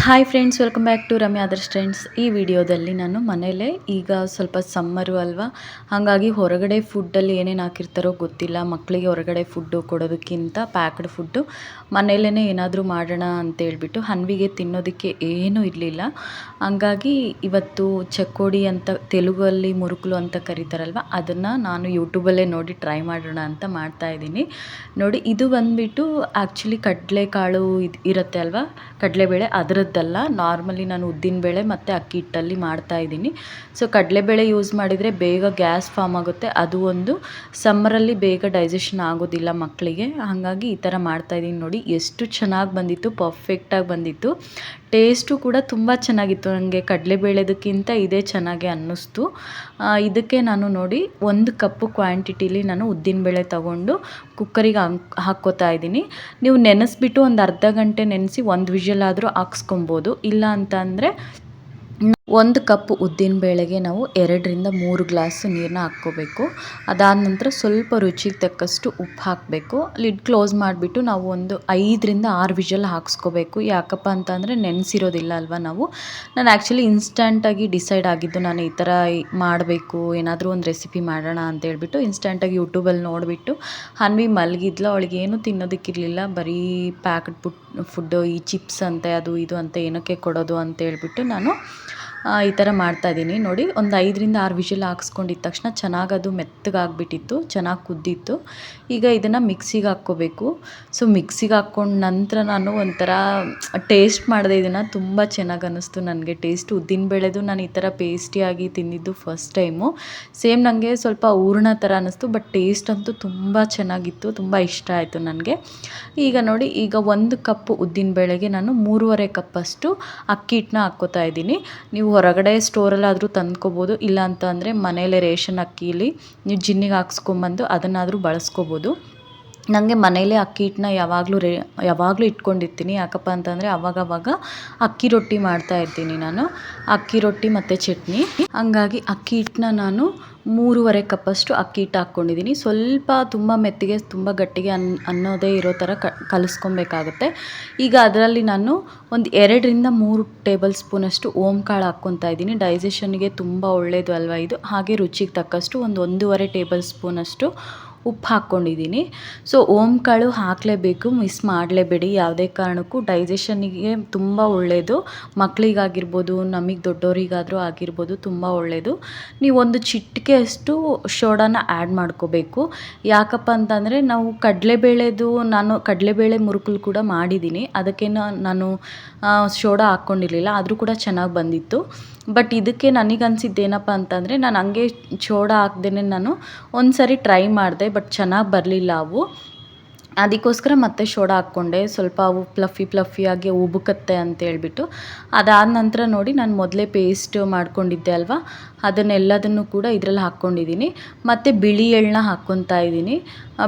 Hi friends welcome back to Ramya others friends ಈ ವಿಡಿಯೋದಲ್ಲಿ ನಾನು ಮನೇಲೇ ಈಗ ಸ್ವಲ್ಪ ಸಮ್ಮರು ಅಲ್ವಾ? ಹಾಗಾಗಿ ಹೊರಗಡೆ ಫುಡ್ಡಲ್ಲಿ ಏನೇನು ಹಾಕಿರ್ತಾರೋ ಗೊತ್ತಿಲ್ಲ. ಮಕ್ಕಳಿಗೆ ಹೊರಗಡೆ ಫುಡ್ಡು ಕೊಡೋದಕ್ಕಿಂತ ಪ್ಯಾಕ್ಡ್ ಫುಡ್ಡು ಮನೇಲೇ ಏನಾದರೂ ಮಾಡೋಣ ಅಂತೇಳ್ಬಿಟ್ಟು ಹನ್ವಿಗೆ ತಿನ್ನೋದಕ್ಕೆ ಏನೂ ಇರಲಿಲ್ಲ. ಹಂಗಾಗಿ ಇವತ್ತು ಚಕ್ಕೋಡಿ ಅಂತ ತೆಲುಗಲ್ಲಿ ಮುರುಕಲು ಅಂತ ಕರೀತಾರಲ್ವ? ಅದನ್ನು ನಾನು ಯೂಟ್ಯೂಬಲ್ಲೇ ನೋಡಿ ಟ್ರೈ ಮಾಡೋಣ ಅಂತ ಮಾಡ್ತಾ ಇದ್ದೀನಿ. ನೋಡಿ, ಇದು ಬಂದುಬಿಟ್ಟು ಆ್ಯಕ್ಚುಲಿ ಕಡಲೆಕಾಳು ಇದು ಇರುತ್ತೆ ಅಲ್ವಾ? ಕಡಲೆಬೇಳೆ ಅದರದ್ದಲ್ಲ ನಾರ್ಮಲಿ ನಾನು ಉದ್ದಿನ ಬೇಳೆ ಮತ್ತು ಅಕ್ಕಿ ಹಿಟ್ಟಲ್ಲಿ ಮಾಡ್ತಾ ಇದ್ದೀನಿ. ಸೊ ಕಡಲೆಬೇಳೆ ಯೂಸ್ ಮಾಡಿದರೆ ಬೇಗ ಗ್ಯಾಸ್ ಫಾರ್ಮ್ ಆಗುತ್ತೆ. ಅದು ಒಂದು ಸಮ್ಮರಲ್ಲಿ ಬೇಗ ಡೈಜೆಷನ್ ಆಗೋದಿಲ್ಲ ಮಕ್ಕಳಿಗೆ. ಹಾಗಾಗಿ ಈ ಥರ ಮಾಡ್ತಾ ಇದ್ದೀನಿ ನೋಡಿ. ಎಷ್ಟು ಚೆನ್ನಾಗಿ ಬಂದಿತ್ತು ಪರ್ಫೆಕ್ಟಾಗಿ ಬಂದಿತ್ತು. ಟೇಸ್ಟು ಕೂಡ ತುಂಬ ಚೆನ್ನಾಗಿತ್ತು. ನನಗೆ ಕಡಲೆಬೇಳೆದಕ್ಕಿಂತ ಇದೇ ಚೆನ್ನಾಗಿ ಅನ್ನಿಸ್ತು. ಇದಕ್ಕೆ ನಾನು ನೋಡಿ ಒಂದು ಕಪ್ಪು ಕ್ವಾಂಟಿಟಿಲಿ ನಾನು ಉದ್ದಿನಬೇಳೆ ತಗೊಂಡು ಕುಕ್ಕರಿಗೆ ಹಾಕ್ಕೋತಾ ಇದ್ದೀನಿ. ನೀವು ನೆನೆಸ್ಬಿಟ್ಟು ಒಂದು ಅರ್ಧ ಗಂಟೆ ನೆನೆಸಿ ಒಂದು ವಿಷಲ್ ಆದರೂ ಹಾಕ್ಸ್ಕೊಬೋದು. ಇಲ್ಲ ಅಂತ ಒಂದು ಕಪ್ ಉದ್ದಿನ ಬೇಳೆಗೆ ನಾವು ಎರಡರಿಂದ ಮೂರು ಗ್ಲಾಸ್ ನೀರನ್ನ ಹಾಕ್ಕೋಬೇಕು. ಅದಾದ ನಂತರ ಸ್ವಲ್ಪ ರುಚಿಗೆ ತಕ್ಕಷ್ಟು ಉಪ್ಪು ಹಾಕಬೇಕು. ಲಿಡ್ ಕ್ಲೋಸ್ ಮಾಡಿಬಿಟ್ಟು ನಾವು ಒಂದು ಐದರಿಂದ ಆರು ವಿಷಲ್ ಹಾಕ್ಸ್ಕೋಬೇಕು. ಯಾಕಪ್ಪ ಅಂತಂದರೆ ನೆನೆಸಿರೋದಿಲ್ಲ ಅಲ್ವಾ ನಾವು? ನಾನು ಆ್ಯಕ್ಚುಲಿ ಇನ್ಸ್ಟಂಟಾಗಿ ಡಿಸೈಡ್ ಆಗಿದ್ದು ನಾನು ಈ ಥರ ಮಾಡಬೇಕು, ಏನಾದರೂ ಒಂದು ರೆಸಿಪಿ ಮಾಡೋಣ ಅಂತ ಹೇಳ್ಬಿಟ್ಟು ಇನ್ಸ್ಟಂಟಾಗಿ ಯೂಟ್ಯೂಬಲ್ಲಿ ನೋಡಿಬಿಟ್ಟು ಹನ್ವಿ ಮಲಗಿದ್ಲು. ಅವಳಿಗೆ ಏನು ತಿನ್ನೋದಕ್ಕಿರಲಿಲ್ಲ. ಬರೀ ಪ್ಯಾಕ್ಡ್ ಫುಡ್ ಫುಡ್ಡು ಈ ಚಿಪ್ಸ್ ಅಂತೆ, ಅದು ಇದು ಅಂತ, ಏನಕ್ಕೆ ಕೊಡೋದು ಅಂತ ಹೇಳ್ಬಿಟ್ಟು ನಾನು ಈ ಥರ ಮಾಡ್ತಾಯಿದ್ದೀನಿ ನೋಡಿ, ಒಂದು ಐದರಿಂದ ಆರು ವಿಷಲ್ ಹಾಕ್ಸ್ಕೊಂಡಿದ್ದ ತಕ್ಷಣ ಚೆನ್ನಾಗಿ ಅದು ಮೆತ್ತಗಾಗ್ಬಿಟ್ಟಿತ್ತು, ಚೆನ್ನಾಗಿ ಕುದ್ದಿತ್ತು. ಈಗ ಇದನ್ನು ಮಿಕ್ಸಿಗೆ ಹಾಕ್ಕೋಬೇಕು. ಸೊ, ಮಿಕ್ಸಿಗೆ ಹಾಕ್ಕೊಂಡ ನಂತರ ನಾನು ಒಂಥರ ಟೇಸ್ಟ್ ಮಾಡಿದೆ ಇದನ್ನು, ತುಂಬ ಚೆನ್ನಾಗಿ ಅನ್ನಿಸ್ತು ನನಗೆ. ಟೇಸ್ಟ್ ಉದ್ದಿನಬೇಳೆದು ನಾನು ಈ ಥರ ಪೇಸ್ಟಿಯಾಗಿ ತಿಂದಿದ್ದು ಫಸ್ಟ್ ಟೈಮು. ಸೇಮ್ ನನಗೆ ಸ್ವಲ್ಪ ಹೂರ್ಣ ಥರ ಅನ್ನಿಸ್ತು, ಬಟ್ ಟೇಸ್ಟ್ ಅಂತೂ ತುಂಬ ಚೆನ್ನಾಗಿತ್ತು, ತುಂಬ ಇಷ್ಟ ಆಯಿತು ನನಗೆ. ಈಗ ನೋಡಿ, ಈಗ ಒಂದು ಕಪ್ಪು ಉದ್ದಿನಬೇಳೆಗೆ ನಾನು ಮೂರುವರೆ ಕಪ್ಪಷ್ಟು ಅಕ್ಕಿ ಹಿಟ್ಟನ್ನ ಹಾಕ್ಕೋತಾ ಇದ್ದೀನಿ ನೀವು ಹೊರಗಡೆ ಸ್ಟೋರಲ್ಲಾದರೂ ತಂದ್ಕೋಬೋದು ಇಲ್ಲ ಅಂತ ಅಂದರೆ ಮನೇಲೆ ರೇಷನ್ ಅಕ್ಕಿಲಿ ನೀವು ಜಿನ್ನಿಗೆ ಹಾಕ್ಸ್ಕೊಂಬಂದು ಅದನ್ನಾದರೂ ಬಳಸ್ಕೋಬೋದು. ನನಗೆ ಮನೇಲೇ ಅಕ್ಕಿ ಹಿಟ್ಟನ್ನ ಯಾವಾಗಲೂ ರೇ, ಯಾವಾಗಲೂ ಇಟ್ಕೊಂಡಿರ್ತೀನಿ. ಯಾಕಪ್ಪ ಅಂತಂದರೆ ಅವಾಗವಾಗ ಅಕ್ಕಿ ರೊಟ್ಟಿ ಮಾಡ್ತಾ ಇರ್ತೀನಿ ನಾನು. ಅಕ್ಕಿ ರೊಟ್ಟಿ ಮತ್ತು ಚಟ್ನಿ. ಹಂಗಾಗಿ ಅಕ್ಕಿ ಹಿಟ್ಟನ್ನ ನಾನು ಮೂರುವರೆ ಕಪ್ಪಷ್ಟು ಅಕ್ಕಿ ಹಿಟ್ಟು ಹಾಕ್ಕೊಂಡಿದ್ದೀನಿ. ಸ್ವಲ್ಪ ತುಂಬ ಮೆತ್ತಿಗೆ, ತುಂಬ ಗಟ್ಟಿಗೆ ಅನ್, ಅನ್ನೋದೇ ಇರೋ ಥರ ಕಲಿಸ್ಕೊಬೇಕಾಗತ್ತೆ. ಈಗ ಅದರಲ್ಲಿ ನಾನು ಒಂದು ಎರಡರಿಂದ ಮೂರು ಟೇಬಲ್ ಸ್ಪೂನಷ್ಟು ಓಮ್ ಕಾಳು ಹಾಕ್ಕೊತಾ ಇದ್ದೀನಿ. ಡೈಜೆಷನ್ಗೆ ತುಂಬ ಒಳ್ಳೆಯದು ಅಲ್ವಾ ಇದು? ಹಾಗೆ ರುಚಿಗೆ ತಕ್ಕಷ್ಟು ಒಂದು ಒಂದೂವರೆ ಟೇಬಲ್ ಸ್ಪೂನಷ್ಟು ಉಪ್ಪು ಹಾಕ್ಕೊಂಡಿದ್ದೀನಿ. ಸೊ ಓಮ್ ಕಾಳು ಹಾಕಲೇಬೇಕು, ಮಿಸ್ ಮಾಡಲೇಬೇಡಿ. ಯಾವುದೇ ಕಾರಣಕ್ಕೂ ಡೈಜೆಷನ್ನಿಗೆ ತುಂಬ ಒಳ್ಳೆಯದು ಮಕ್ಕಳಿಗಾಗಿರ್ಬೋದು ನಮಗೆ ದೊಡ್ಡವರಿಗಾದರೂ ಆಗಿರ್ಬೋದು ತುಂಬ ಒಳ್ಳೆಯದು ನೀವು ಒಂದು ಚಿಟಿಕೆಯಷ್ಟು ಶೋಡಾನ ಆ್ಯಡ್ ಮಾಡ್ಕೋಬೇಕು. ಯಾಕಪ್ಪ ಅಂತಂದರೆ, ನಾವು ಕಡಲೆಬೇಳೆದು, ನಾನು ಕಡಲೆಬೇಳೆ ಮುರುಕಲು ಕೂಡ ಮಾಡಿದ್ದೀನಿ. ಅದಕ್ಕೆ ನಾನು ಶೋಡಾ ಹಾಕ್ಕೊಂಡಿರಲಿಲ್ಲ. ಆದರೂ ಕೂಡ ಚೆನ್ನಾಗಿ ಬಂದಿತ್ತು. ಬಟ್ ಇದಕ್ಕೆ ನನಗೆ ಏನಪ್ಪ ಅಂತಂದರೆ, ನಾನು ಹಂಗೆ ಶೋಡ ಹಾಕ್ದೇ ನಾನು ಒಂದು ಸರಿ ಟ್ರೈ ಮಾಡಿದೆ. ಬಟ್ ಚೆನ್ನಾಗಿ ಬರಲಿಲ್ಲ ಅವು. ಅದಕ್ಕೋಸ್ಕರ ಮತ್ತೆ ಸೋಡಾ ಹಾಕ್ಕೊಂಡೆ. ಸ್ವಲ್ಪ ಅವು ಪ್ಲಫಿ ಪ್ಲಫಿಯಾಗಿ ಉಬುಕತ್ತೆ ಅಂತ ಹೇಳ್ಬಿಟ್ಟು. ಅದಾದ ನಂತರ ನೋಡಿ ನಾನು ಮೊದಲೇ ಪೇಸ್ಟ್ ಮಾಡ್ಕೊಂಡಿದ್ದೆ ಅಲ್ವಾ? ಅದನ್ನೆಲ್ಲದನ್ನು ಕೂಡ ಇದರಲ್ಲಿ ಹಾಕ್ಕೊಂಡಿದ್ದೀನಿ ಮತ್ತು ಬಿಳಿ ಎಳ್ಳನ್ನ ಹಾಕ್ಕೊತಾ ಇದ್ದೀನಿ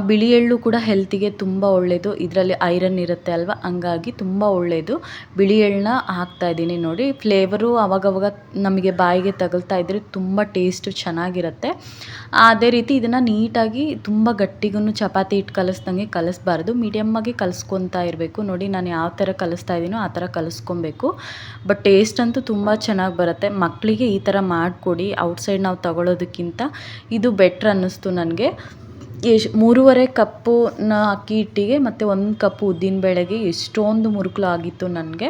ಬಿಳಿ ಎಳ್ಳು ಕೂಡ ಹೆಲ್ತಿಗೆ ತುಂಬ ಒಳ್ಳೆಯದು ಇದರಲ್ಲಿ ಐರನ್ ಇರುತ್ತೆ ಅಲ್ವಾ? ಹಂಗಾಗಿ ತುಂಬ ಒಳ್ಳೆಯದು ಬಿಳಿ ಎಳ್ಳನ್ನ ಹಾಕ್ತಾ ಇದ್ದೀನಿ ನೋಡಿ. ಫ್ಲೇವರು ಅವಾಗವಾಗ ನಮಗೆ ಬಾಯಿಗೆ ತಗಲ್ತಾ ಇದ್ದರೆ ತುಂಬ ಟೇಸ್ಟು ಚೆನ್ನಾಗಿರುತ್ತೆ. ಅದೇ ರೀತಿ ಇದನ್ನು ನೀಟಾಗಿ ತುಂಬ ಗಟ್ಟಿಗೂ ಚಪಾತಿ ಹಿಟ್ಟು ಕಲಿಸ್ದಂಗೆ ಕಲಿಸ್ಬಾರ್ದು. ಮೀಡಿಯಮ್ಮಾಗಿ ಕಲಿಸ್ಕೊತಾ ಇರಬೇಕು. ನೋಡಿ ನಾನು ಯಾವ ಥರ ಕಲಿಸ್ತಾ ಇದ್ದೀನೋ ಆ ಥರ ಕಲಿಸ್ಕೊಬೇಕು. ಬಟ್ ಟೇಸ್ಟ್ ಅಂತೂ ತುಂಬ ಚೆನ್ನಾಗಿ ಬರುತ್ತೆ. ಮಕ್ಕಳಿಗೆ ಈ ಥರ ಮಾಡಿಕೊಡಿ. ಔಟ್ಸೈಡ್ ನಾವು ತಗೊಳ್ಳೋದಕ್ಕಿಂತ ಇದು ಬೆಟ್ರ್ ಅನ್ನಿಸ್ತು ನನಗೆ. ಎಶ್ ಮೂರುವರೆ ನ ಅಕ್ಕಿ ಹಿಟ್ಟಿಗೆ ಮತ್ತು ಒಂದು ಕಪ್ ಉದ್ದಿನ ಬೇಳೆಗೆ ಎಷ್ಟೊಂದು ಮುರುಕಲು ಆಗಿತ್ತು ನನಗೆ.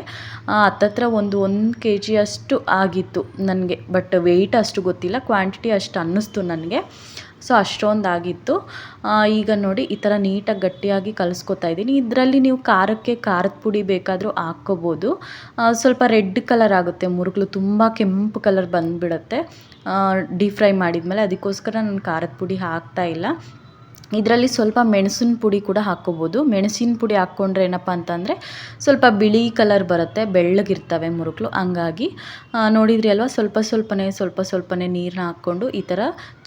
ಹತ್ತತ್ರ ಒಂದು ಒಂದು ಕೆ ಜಿಯಷ್ಟು ಆಗಿತ್ತು ನನಗೆ. ಬಟ್ ವೆಯ್ಟ್ ಅಷ್ಟು ಗೊತ್ತಿಲ್ಲ. ಕ್ವಾಂಟಿಟಿ ಅಷ್ಟು ಅನ್ನಿಸ್ತು ನನಗೆ. ಸೊ ಅಷ್ಟೊಂದು ಆಗಿತ್ತು ಈಗ ನೋಡಿ ಈ ಥರ ನೀಟಾಗಿ ಗಟ್ಟಿಯಾಗಿ ಕಲಿಸ್ಕೊತಾ ಇದ್ದೀನಿ. ಇದರಲ್ಲಿ ನೀವು ಖಾರಕ್ಕೆ ಖಾರದ ಪುಡಿ ಬೇಕಾದರೂ ಹಾಕ್ಕೋಬೋದು. ಸ್ವಲ್ಪ ರೆಡ್ ಕಲರ್ ಆಗುತ್ತೆ ಮುರುಗಲು. ತುಂಬ ಕೆಂಪು ಕಲರ್ ಬಂದುಬಿಡತ್ತೆ. ಡೀಪ್ ಫ್ರೈ ಮಾಡಿದ್ಮೇಲೆ ಅದಕ್ಕೋಸ್ಕರ ನಾನು ಖಾರದ ಪುಡಿ ಹಾಕ್ತಾ ಇಲ್ಲ. ಇದರಲ್ಲಿ ಸ್ವಲ್ಪ ಮೆಣಸಿನ ಪುಡಿ ಕೂಡ ಹಾಕ್ಕೋಬೋದು ಮೆಣಸಿನ ಪುಡಿ ಹಾಕ್ಕೊಂಡ್ರೆ ಏನಪ್ಪ ಅಂತಂದರೆ ಸ್ವಲ್ಪ ಬಿಳಿ ಕಲರ್ ಬರುತ್ತೆ, ಬೆಳ್ಳಗಿರ್ತವೆ ಮುರುಕಲು. ಹಂಗಾಗಿ ನೋಡಿದ್ರಿ ಅಲ್ವಾ, ಸ್ವಲ್ಪ ಸ್ವಲ್ಪನೇ ಸ್ವಲ್ಪ ಸ್ವಲ್ಪನೇ ನೀರನ್ನ ಹಾಕ್ಕೊಂಡು ಈ ಥರ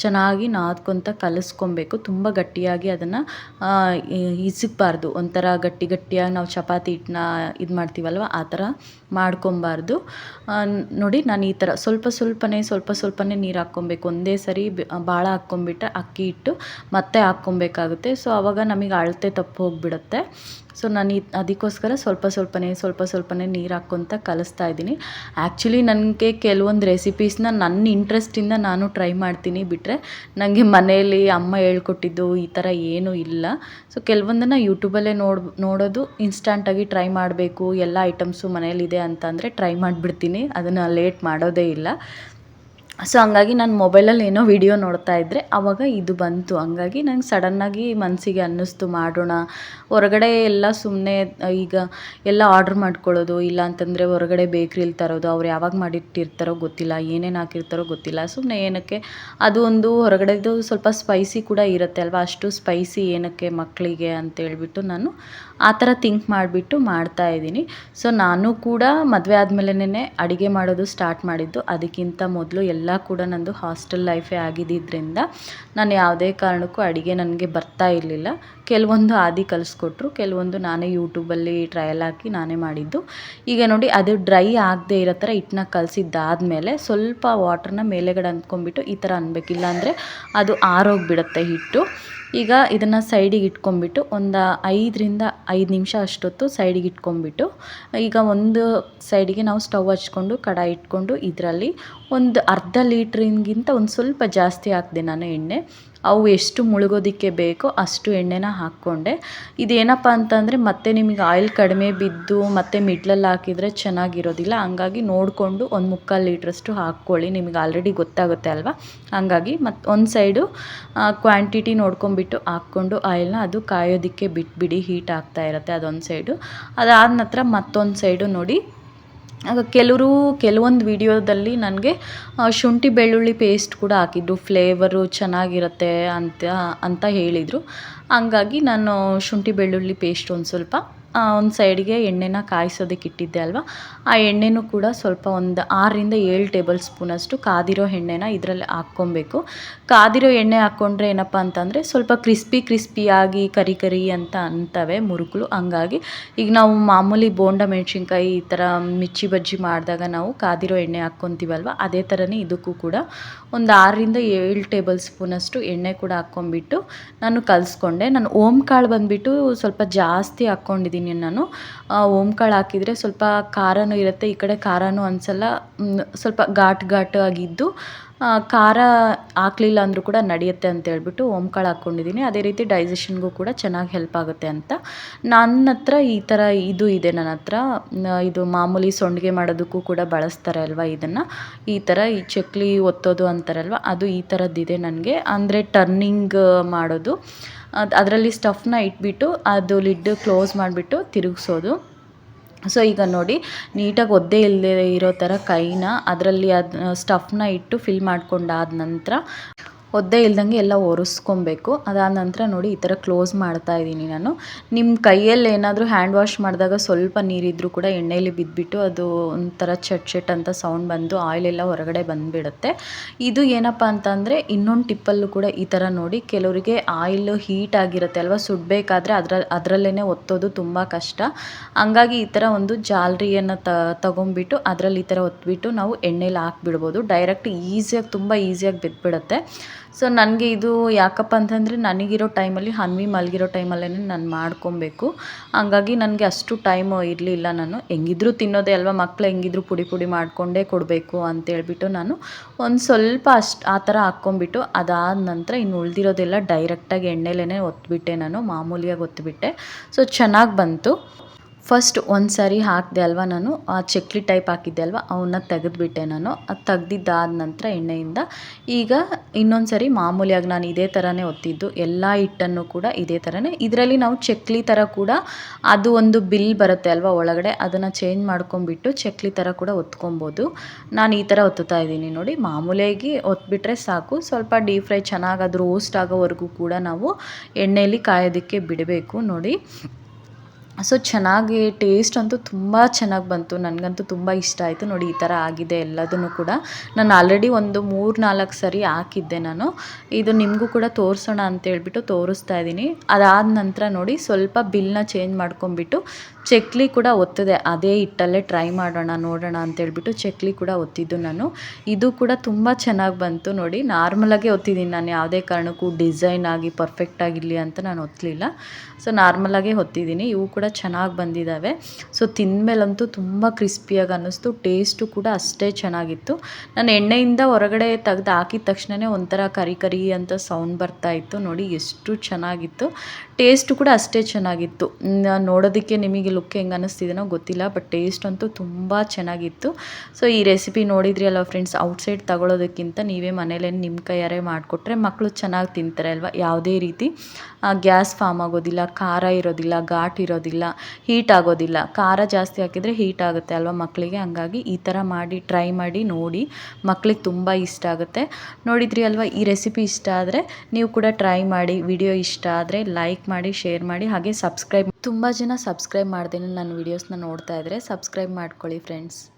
ಚೆನ್ನಾಗಿ ನಾದ್ಕೊತ ಕಲಿಸ್ಕೊಬೇಕು. ತುಂಬ ಗಟ್ಟಿಯಾಗಿ ಅದನ್ನು ಇಸಿಕ್ಬಾರ್ದು ಒಂಥರ ಗಟ್ಟಿ ಗಟ್ಟಿಯಾಗಿ ನಾವು ಚಪಾತಿ ಹಿಟ್ಟನ್ನ ಇದು ಮಾಡ್ತೀವಲ್ವ, ಆ ಥರ ಮಾಡ್ಕೊಬಾರ್ದು. ನೋಡಿ ನಾನು ಈ ಥರ ಸ್ವಲ್ಪ ಸ್ವಲ್ಪನೇ ಸ್ವಲ್ಪ ಸ್ವಲ್ಪನೇ ನೀರು ಹಾಕ್ಕೊಬೇಕು. ಒಂದೇ ಸರಿ ಭಾಳ ಹಾಕ್ಕೊಂಬಿಟ್ರೆ ಅಕ್ಕಿ ಹಿಟ್ಟು ಮತ್ತೆ ಹಾಕ್ಕೊ ಹಾಕ್ಕೊಬೇಕಾಗುತ್ತೆ ಸೊ ಆವಾಗ ನಮಗೆ ಅಳತೆ ತಪ್ಪು ಹೋಗಿಬಿಡುತ್ತೆ. ಸೊ ನಾನು ಅದಕ್ಕೋಸ್ಕರ ಸ್ವಲ್ಪ ಸ್ವಲ್ಪನೇ ಸ್ವಲ್ಪ ಸ್ವಲ್ಪನೇ ನೀರು ಹಾಕ್ಕೊತ ಕಲಿಸ್ತಾ ಇದ್ದೀನಿ. ಆ್ಯಕ್ಚುಲಿ ನನಗೆ ಕೆಲವೊಂದು ರೆಸಿಪೀಸ್ನ ನನ್ನ ಇಂಟ್ರೆಸ್ಟಿಂದ ನಾನು ಟ್ರೈ ಮಾಡ್ತೀನಿ ಬಿಟ್ಟರೆ ನನಗೆ ಮನೆಯಲ್ಲಿ ಅಮ್ಮ ಹೇಳ್ಕೊಟ್ಟಿದ್ದು ಈ ಥರ ಏನೂ ಇಲ್ಲ. ಸೊ ಕೆಲವೊಂದನ್ನು ಯೂಟ್ಯೂಬಲ್ಲೇ ನೋಡ್, ನೋಡೋದು ಇನ್ಸ್ಟಂಟಾಗಿ ಟ್ರೈ ಮಾಡಬೇಕು. ಎಲ್ಲ ಐಟಮ್ಸು ಮನೇಲಿದೆ ಅಂತಂದರೆ ಟ್ರೈ ಮಾಡಿಬಿಡ್ತೀನಿ. ಅದನ್ನು ಲೇಟ್ ಮಾಡೋದೇ ಇಲ್ಲ. ಸೊ ಹಂಗಾಗಿ ನಾನು ಮೊಬೈಲಲ್ಲಿ ಏನೋ ವಿಡಿಯೋ ನೋಡ್ತಾ ಇದ್ದರೆ ಆವಾಗ ಇದು ಬಂತು. ಹಂಗಾಗಿ ನಂಗೆ ಸಡನ್ನಾಗಿ ಮನಸ್ಸಿಗೆ ಅನ್ನಿಸ್ತು, ಮಾಡೋಣ. ಹೊರಗಡೆ ಎಲ್ಲ ಸುಮ್ಮನೆ ಈಗ ಎಲ್ಲ ಆರ್ಡ್ರ್ ಮಾಡ್ಕೊಳ್ಳೋದು, ಇಲ್ಲ ಅಂತಂದರೆ ಹೊರಗಡೆ ಬೇಕ್ರಿಲಿ ತರೋದು, ಅವ್ರು ಯಾವಾಗ ಮಾಡಿಟ್ಟಿರ್ತಾರೋ ಗೊತ್ತಿಲ್ಲ, ಏನೇನು ಹಾಕಿರ್ತಾರೋ ಗೊತ್ತಿಲ್ಲ. ಸುಮ್ಮನೆ ಏನಕ್ಕೆ, ಅದು ಒಂದು ಹೊರಗಡೆದು ಸ್ವಲ್ಪ ಸ್ಪೈಸಿ ಕೂಡ ಇರುತ್ತೆ ಅಲ್ವಾ? ಅಷ್ಟು ಸ್ಪೈಸಿ ಏನಕ್ಕೆ ಮಕ್ಕಳಿಗೆ ಅಂತೇಳ್ಬಿಟ್ಟು ನಾನು ಆ ಥರ ಥಿಂಕ್ ಮಾಡಿಬಿಟ್ಟು ಮಾಡ್ತಾ ಇದ್ದೀನಿ. ಸೊ ನಾನು ಕೂಡ ಮದುವೆ ಆದಮೇಲೆ ಅಡುಗೆ ಮಾಡೋದು ಸ್ಟಾರ್ಟ್ ಮಾಡಿದ್ದು. ಅದಕ್ಕಿಂತ ಮೊದಲು ಎಲ್ಲ ಕೂಡ ನಂದು ಹಾಸ್ಟೆಲ್ ಲೈಫೇ ಆಗಿದ್ದರಿಂದ ನಾನು ಯಾವುದೇ ಕಾರಣಕ್ಕೂ ಅಡುಗೆ ನನಗೆ ಬರ್ತಾ ಇರಲಿಲ್ಲ. ಕೆಲವೊಂದು ಆದಿ ಕಲಿಸ್ಕೊಟ್ರು, ಕೆಲವೊಂದು ನಾನೇ ಯೂಟ್ಯೂಬಲ್ಲಿ ಟ್ರಯಲ್ ಹಾಕಿ ನಾನೇ ಮಾಡಿದ್ದು. ಈಗ ನೋಡಿ ಅದು ಡ್ರೈ ಆಗದೆ ಇರೋ ಥರ ಹಿಟ್ಟನ್ನ ಕಲಸಿದ್ದಾದಮೇಲೆ ಸ್ವಲ್ಪ ವಾಟ್ರನ್ನ ಮೇಲೆಗಡೆ ಅಂದ್ಕೊಂಡ್ಬಿಟ್ಟು ಈ ಥರ ಅನ್ಬೇಕು ಇಲ್ಲಾಂದರೆ ಅದು ಆರೋಗ್ಬಿಡುತ್ತೆ ಹಿಟ್ಟು. ಈಗ ಇದನ್ನು ಸೈಡಿಗೆ ಇಟ್ಕೊಂಬಿಟ್ಟು ಒಂದು ಐದರಿಂದ ಐದು ನಿಮಿಷ ಅಷ್ಟೊತ್ತು ಸೈಡಿಗೆ ಇಟ್ಕೊಂಬಿಟ್ಟು ಈಗ ಒಂದು ಸೈಡಿಗೆ ನಾವು ಸ್ಟವ್ ಹಚ್ಕೊಂಡು, ಕಡಾಯಿ ಇಟ್ಕೊಂಡು, ಇದರಲ್ಲಿ ಒಂದು ಅರ್ಧ ಲೀಟ್ರಿಗಿಂತ ಒಂದು ಸ್ವಲ್ಪ ಜಾಸ್ತಿ ಹಾಕಿದೆ ನಾನು ಎಣ್ಣೆ. ಅವು ಎಷ್ಟು ಮುಳುಗೋದಕ್ಕೆ ಬೇಕೋ ಅಷ್ಟು ಎಣ್ಣೆನ ಹಾಕ್ಕೊಂಡೆ. ಇದೇನಪ್ಪ ಅಂತಂದರೆ ಮತ್ತೆ ನಿಮಗೆ ಆಯಿಲ್ ಕಡಿಮೆ ಬಿದ್ದು ಮತ್ತೆ ಮಿಡ್ಲಲ್ಲಿ ಹಾಕಿದರೆ ಚೆನ್ನಾಗಿರೋದಿಲ್ಲ. ಹಂಗಾಗಿ ನೋಡಿಕೊಂಡು ಒಂದು ಮುಕ್ಕಾಲು ಲೀಟ್ರಷ್ಟು ಹಾಕ್ಕೊಳ್ಳಿ. ನಿಮಗೆ ಆಲ್ರೆಡಿ ಗೊತ್ತಾಗುತ್ತೆ ಅಲ್ವಾ? ಹಂಗಾಗಿ ಮತ್ತು ಒಂದು ಸೈಡು ಕ್ವಾಂಟಿಟಿ ನೋಡ್ಕೊಂಬಿಟ್ಟು ಹಾಕ್ಕೊಂಡು ಆಯಿಲ್ನ ಅದು ಕಾಯೋದಕ್ಕೆ ಬಿಟ್ಬಿಡಿ. ಹೀಟ್ ಆಗ್ತಾ ಇರುತ್ತೆ ಅದೊಂದು ಸೈಡು. ಅದಾದ ನಂತರ ಮತ್ತೊಂದು ಸೈಡು ನೋಡಿ ಕೆಲವರು ಕೆಲವೊಂದು ವಿಡಿಯೋದಲ್ಲಿ ನನಗೆ ಶುಂಠಿ ಬೆಳ್ಳುಳ್ಳಿ ಪೇಸ್ಟ್ ಕೂಡ ಹಾಕಿದ್ರು. ಫ್ಲೇವರು ಚೆನ್ನಾಗಿರುತ್ತೆ ಅಂತ ಅಂತ ಹೇಳಿದರು. ಹಂಗಾಗಿ ನಾನು ಶುಂಠಿ ಬೆಳ್ಳುಳ್ಳಿ ಪೇಸ್ಟ್ ಒಂದು ಸ್ವಲ್ಪ ಒಂದು ಸೈಡ್ಗೆ ಎಣ್ಣೆನ ಕಾಯಿಸೋದಕ್ಕೆ ಇಟ್ಟಿದ್ದೆ ಅಲ್ವಾ? ಆ ಎಣ್ಣೆನೂ ಕೂಡ ಸ್ವಲ್ಪ ಒಂದು ಆರರಿಂದ ಏಳು ಟೇಬಲ್ ಸ್ಪೂನಷ್ಟು ಕಾದಿರೋ ಎಣ್ಣೆನ ಇದರಲ್ಲಿ ಹಾಕ್ಕೊಬೇಕು. ಕಾದಿರೋ ಎಣ್ಣೆ ಹಾಕ್ಕೊಂಡ್ರೆ ಏನಪ್ಪ ಅಂತಂದರೆ ಸ್ವಲ್ಪ ಕ್ರಿಸ್ಪಿ ಕ್ರಿಸ್ಪಿಯಾಗಿ ಕರಿ ಕರಿ ಅಂತ ಅಂತವೆ ಮುರುಕಲು ಹಂಗಾಗಿ ಈಗ ನಾವು ಮಾಮೂಲಿ ಬೋಂಡ ಮೆಣಸಿನ್ಕಾಯಿ ಈ ಥರ ಮಿರ್ಚಿ ಬಜ್ಜಿ ಮಾಡಿದಾಗ ನಾವು ಕಾದಿರೋ ಎಣ್ಣೆ ಹಾಕ್ಕೊತೀವಲ್ವ? ಅದೇ ಥರನೇ ಇದಕ್ಕೂ ಕೂಡ ಒಂದು ಆರರಿಂದ ಏಳು ಟೇಬಲ್ ಸ್ಪೂನಷ್ಟು ಎಣ್ಣೆ ಕೂಡ ಹಾಕ್ಕೊಂಬಿಟ್ಟು ನಾನು ಕಲಿಸ್ಕೊಂಡೆ. ನಾನು ಓಮ್ ಕಾಳು ಬಂದುಬಿಟ್ಟು ಸ್ವಲ್ಪ ಜಾಸ್ತಿ ಹಾಕ್ಕೊಂಡಿದ್ದೀನಿ. ನಾನು. ಓಂಕಾಳು ಕಾಳು ಹಾಕಿದರೆ ಸ್ವಲ್ಪ ಖಾರನೂ ಇರುತ್ತೆ. ಈ ಕಡೆ ಖಾರನೂ ಅನ್ಸಲ್ಲ ಸ್ವಲ್ಪ ಘಾಟ್ ಘಾಟ್ ಆಗಿದ್ದು ಖಾರ ಹಾಕ್ಲಿಲ್ಲ ಅಂದರೂ ಕೂಡ ನಡೆಯುತ್ತೆ ಅಂತ ಹೇಳ್ಬಿಟ್ಟು ಓಂಕಾಳು ಹಾಕ್ಕೊಂಡಿದ್ದೀನಿ. ಅದೇ ರೀತಿ ಡೈಜೆಷನ್ಗೂ ಕೂಡ ಚೆನ್ನಾಗಿ ಹೆಲ್ಪ್ ಆಗುತ್ತೆ ಅಂತ. ನನ್ನ ಹತ್ರ ಈ ಥರ ಇದು ಇದೆ ನನ್ನ ಹತ್ರ. ಇದು ಮಾಮೂಲಿ ಸೊಂಡಿಗೆ ಮಾಡೋದಕ್ಕೂ ಕೂಡ ಬಳಸ್ತಾರೆ ಅಲ್ವಾ ಇದನ್ನು. ಈ ಥರ ಈ ಚಕ್ಲಿ ಒತ್ತೋದು ಅಂತಾರಲ್ವ, ಅದು ಈ ಥರದ್ದಿದೆ ನನಗೆ. ಅಂದರೆ ಟರ್ನಿಂಗ್ ಮಾಡೋದು. ಅದು ಅದರಲ್ಲಿ ಸ್ಟಫ್ನ ಇಟ್ಬಿಟ್ಟು ಅದು ಲಿಡ್ ಕ್ಲೋಸ್ ಮಾಡಿಬಿಟ್ಟು ತಿರುಗಿಸೋದು. ಸೊ ಈಗ ನೋಡಿ, ನೀಟಾಗಿ ಒದ್ದೆ ಇಲ್ಲದೆ ಇರೋ ಥರ ಕೈನ ಅದರಲ್ಲಿ ಅದು ಸ್ಟಫ್ನ ಇಟ್ಟು ಫಿಲ್ ಮಾಡ್ಕೊಂಡಾದ ನಂತರ ಒದ್ದೆ ಇಲ್ದಂಗೆ ಎಲ್ಲ ಒರೆಸ್ಕೊಬೇಕು. ಅದಾದ ನಂತರ ನೋಡಿ ಈ ಥರ ಕ್ಲೋಸ್ ಮಾಡ್ತಾ ಇದ್ದೀನಿ ನಾನು. ನಿಮ್ಮ ಕೈಯಲ್ಲಿ ಏನಾದರೂ ಹ್ಯಾಂಡ್ ವಾಶ್ ಮಾಡಿದಾಗ ಸ್ವಲ್ಪ ನೀರಿದ್ದರೂ ಕೂಡ ಎಣ್ಣೆಯಲ್ಲಿ ಬಿದ್ದುಬಿಟ್ಟು ಅದು ಒಂಥರ ಚಟ್ ಚಟ್ ಅಂತ ಸೌಂಡ್ ಬಂದು ಆಯಿಲೆಲ್ಲ ಹೊರಗಡೆ ಬಂದುಬಿಡುತ್ತೆ. ಇದು ಏನಪ್ಪ ಅಂತಂದರೆ ಇನ್ನೊಂದು ಟಿಪ್ಪಲ್ಲೂ ಕೂಡ ಈ ಥರ ನೋಡಿ ಕೆಲವರಿಗೆ ಆಯಿಲ್ ಹೀಟ್ ಆಗಿರುತ್ತೆ ಅಲ್ವಾ? ಸುಡಬೇಕಾದ್ರೆ ಅದರ ಅದರಲ್ಲೇ ಒತ್ತೋದು ತುಂಬ ಕಷ್ಟ. ಹಂಗಾಗಿ ಈ ಥರ ಒಂದು ಜಾಲರಿಯನ್ನು ತಗೊಂಬಿಟ್ಟು ಅದರಲ್ಲಿ ಈ ಥರ ಒತ್ಬಿಟ್ಟು ನಾವು ಎಣ್ಣೆಲಿ ಹಾಕ್ಬಿಡ್ಬೋದು. ಡೈರೆಕ್ಟ್ ಈಸಿಯಾಗಿ, ತುಂಬ ಈಸಿಯಾಗಿ ಬಿದ್ದುಬಿಡುತ್ತೆ ಸೊ ನನಗೆ ಇದು ಯಾಕಪ್ಪ ಅಂತಂದರೆ ನನಗಿರೋ ಟೈಮಲ್ಲಿ ಹನ್ವಿ ಮಲಗಿರೋ ಟೈಮಲ್ಲೇ ನಾನು ಮಾಡ್ಕೊಬೇಕು. ಹಂಗಾಗಿ ನನಗೆ ಅಷ್ಟು ಟೈಮು ಇರಲಿಲ್ಲ ನಾನು. ಹೆಂಗಿದ್ರು ತಿನ್ನೋದೇ ಅಲ್ವಾ, ಮಕ್ಳು ಹೆಂಗಿದ್ರು ಪುಡಿ ಪುಡಿ ಮಾಡಿಕೊಂಡೇ ಕೊಡಬೇಕು ಅಂತೇಳ್ಬಿಟ್ಟು ನಾನು ಒಂದು ಸ್ವಲ್ಪ ಅಷ್ಟು ಆ ಥರ ಹಾಕ್ಕೊಂಬಿಟ್ಟು ಅದಾದ ನಂತರ ಇನ್ನು ಉಳಿದಿರೋದೆಲ್ಲ ಡೈರೆಕ್ಟಾಗಿ ಎಣ್ಣೆಲೇ ಒತ್ಬಿಟ್ಟೆ ನಾನು, ಮಾಮೂಲಿಯಾಗಿ ಒತ್ತಿಬಿಟ್ಟೆ ಸೊ ಚೆನ್ನಾಗಿ ಬಂತು. ಫಸ್ಟ್ ಒಂದು ಸಾರಿ ಹಾಕಿದೆ ಅಲ್ವಾ ನಾನು? ಆ ಚಕ್ಲಿ ಟೈಪ್ ಹಾಕಿದ್ದೆ ಅಲ್ವಾ? ಅವನ್ನ ತೆಗೆದುಬಿಟ್ಟೆ ನಾನು. ಅದು ತೆಗ್ದಿದ್ದಾದ ನಂತರ ಎಣ್ಣೆಯಿಂದ ಈಗ ಇನ್ನೊಂದು ಸಾರಿ ಮಾಮೂಲಿಯಾಗಿ ನಾನು ಇದೇ ಥರನೇ ಒತ್ತಿದ್ದು. ಎಲ್ಲ ಹಿಟ್ಟನ್ನು ಕೂಡ ಇದೇ ಥರನೇ ಇದರಲ್ಲಿ ನಾವು ಚಕ್ಲಿ ಥರ ಕೂಡ ಅದು ಒಂದು ಬಿಲ್ ಬರುತ್ತೆ ಅಲ್ವಾ ಒಳಗಡೆ? ಅದನ್ನು ಚೇಂಜ್ ಮಾಡ್ಕೊಂಬಿಟ್ಟು ಚಕ್ಲಿ ಥರ ಕೂಡ ಒತ್ಕೊಬೋದು. ನಾನು ಈ ಥರ ಒತ್ತುತ್ತಾ ಇದ್ದೀನಿ ನೋಡಿ. ಮಾಮೂಲಿಯಾಗಿ ಒತ್ಬಿಟ್ರೆ ಸಾಕು. ಸ್ವಲ್ಪ ಡೀಪ್ ಫ್ರೈ ಚೆನ್ನಾಗಿ ಓಸ್ಟ್ ಆಗೋವರೆಗೂ ಕೂಡ ನಾವು ಎಣ್ಣೆಯಲ್ಲಿ ಕಾಯೋದಕ್ಕೆ ಬಿಡಬೇಕು ನೋಡಿ. ಸೊ ಚೆನ್ನಾಗಿ ಟೇಸ್ಟ್ ಅಂತೂ ತುಂಬ ಚೆನ್ನಾಗಿ ಬಂತು. ನನಗಂತೂ ತುಂಬ ಇಷ್ಟ ಆಯಿತು. ನೋಡಿ, ಈ ಥರ ಆಗಿದೆ ಎಲ್ಲದನ್ನು ಕೂಡ. ನಾನು ಆಲ್ರೆಡಿ ಒಂದು ಮೂರು ನಾಲ್ಕು ಸರಿ ಹಾಕಿದ್ದೆ ನಾನು. ಇದು ನಿಮಗೂ ಕೂಡ ತೋರಿಸೋಣ ಅಂತೇಳ್ಬಿಟ್ಟು ತೋರಿಸ್ತಾ ಇದ್ದೀನಿ ಅದಾದ ನಂತರ ನೋಡಿ, ಸ್ವಲ್ಪ ಬಿಲ್ನ ಚೇಂಜ್ ಮಾಡ್ಕೊಂಬಿಟ್ಟು ಚಕ್ಲಿ ಕೂಡ ಒತ್ತಿದೆ. ಅದೇ ಹಿಟ್ಟಲ್ಲೇ ಟ್ರೈ ಮಾಡೋಣ, ನೋಡೋಣ ಅಂತೇಳ್ಬಿಟ್ಟು ಚಕ್ಲಿ ಕೂಡ ಒತ್ತಿದ್ದು ನಾನು. ಇದು ಕೂಡ ತುಂಬ ಚೆನ್ನಾಗಿ ಬಂತು ನೋಡಿ. ನಾರ್ಮಲಾಗೆ ಒತ್ತಿದ್ದೀನಿ ನಾನು. ಯಾವುದೇ ಕಾರಣಕ್ಕೂ ಡಿಸೈನ್ ಆಗಿ ಪರ್ಫೆಕ್ಟ್ ಆಗಿರಲಿ ಅಂತ ನಾನು ಒತ್ತಲಿಲ್ಲ ಸೊ ನಾರ್ಮಲಾಗೆ ಒತ್ತಿದ್ದೀನಿ. ಇವು ಕೂಡ ಚೆನ್ನಾಗಿ ಬಂದಿದ್ದಾವೆ ಸೊ ತಿಂದಮೇಲಂತೂ ತುಂಬ ಕ್ರಿಸ್ಪಿಯಾಗಿ ಅನ್ನಿಸ್ತು. ಟೇಸ್ಟು ಕೂಡ ಅಷ್ಟೇ ಚೆನ್ನಾಗಿತ್ತು. ನಾನು ಎಣ್ಣೆಯಿಂದ ಹೊರಗಡೆ ತೆಗ್ದು ಹಾಕಿದ ತಕ್ಷಣವೇ ಒಂಥರ ಕರಿ ಕರಿ ಅಂತ ಸೌಂಡ್ ಬರ್ತಾ ಇತ್ತು. ನೋಡಿ, ಎಷ್ಟು ಚೆನ್ನಾಗಿತ್ತು. ಟೇಸ್ಟು ಕೂಡ ಅಷ್ಟೇ ಚೆನ್ನಾಗಿತ್ತು. ನೋಡೋದಕ್ಕೆ ನಿಮಗೆ ಲುಕ್ ಹೆಂಗೆ ಅನ್ನಿಸ್ತಿದೆನೋ ಗೊತ್ತಿಲ್ಲ ಬಟ್ ಟೇಸ್ಟ್ ಅಂತೂ ತುಂಬ ಚೆನ್ನಾಗಿತ್ತು. ಸೊ ಈ ರೆಸಿಪಿ ನೋಡಿದ್ರಿ ಅಲ್ವಾ ಫ್ರೆಂಡ್ಸ್ ಔಟ್ಸೈಡ್ ತಗೊಳ್ಳೋದಕ್ಕಿಂತ ನೀವೇ ಮನೇಲೇ ನಿಮ್ಮ ಕೈಯಾರೆ ಮಾಡಿಕೊಟ್ರೆ ಮಕ್ಕಳು ಚೆನ್ನಾಗಿ ತಿಂತಾರೆ ಅಲ್ವಾ? ಯಾವುದೇ ರೀತಿ. ಗ್ಯಾಸ್ ಫಾರ್ಮ್ ಆಗೋದಿಲ್ಲ, ಖಾರ ಇರೋದಿಲ್ಲ, ಘಾಟ್ ಇರೋದಿಲ್ಲ. ಹೀಟ್ ಆಗೋದಿಲ್ಲ. ಖಾರ ಜಾಸ್ತಿ ಹಾಕಿದರೆ ಹೀಟ್ ಆಗುತ್ತೆ ಅಲ್ವಾ ಮಕ್ಕಳಿಗೆ ಹಂಗಾಗಿ ಈ ಥರ ಮಾಡಿ ಟ್ರೈ ಮಾಡಿ, ನೋಡಿ. ಮಕ್ಳಿಗೆ ತುಂಬ ಇಷ್ಟ ಆಗುತ್ತೆ. ನೋಡಿದ್ರಿ ಅಲ್ವಾ, ಈ ರೆಸಿಪಿ ಇಷ್ಟ ಆದರೆ ನೀವು ಕೂಡ ಟ್ರೈ ಮಾಡಿ ವಿಡಿಯೋ ಇಷ್ಟ ಆದರೆ ಲೈಕ್ ಮಾಡಿ ಶೇರ್ ಮಾಡಿ, ಹಾಗೆ ಸಬ್ಸ್ಕ್ರೈಬ್ ತುಂಬ ಜನ ಸಬ್ಸ್ಕ್ರೈಬ್ ಮಾಡ್ದೇನೆ ನನ್ನ ವೀಡಿಯೋಸ್ನ ನೋಡ್ತಾ ಇದ್ದರೆ ಸಬ್ಸ್ಕ್ರೈಬ್ ಮಾಡ್ಕೊಳ್ಳಿ ಫ್ರೆಂಡ್ಸ್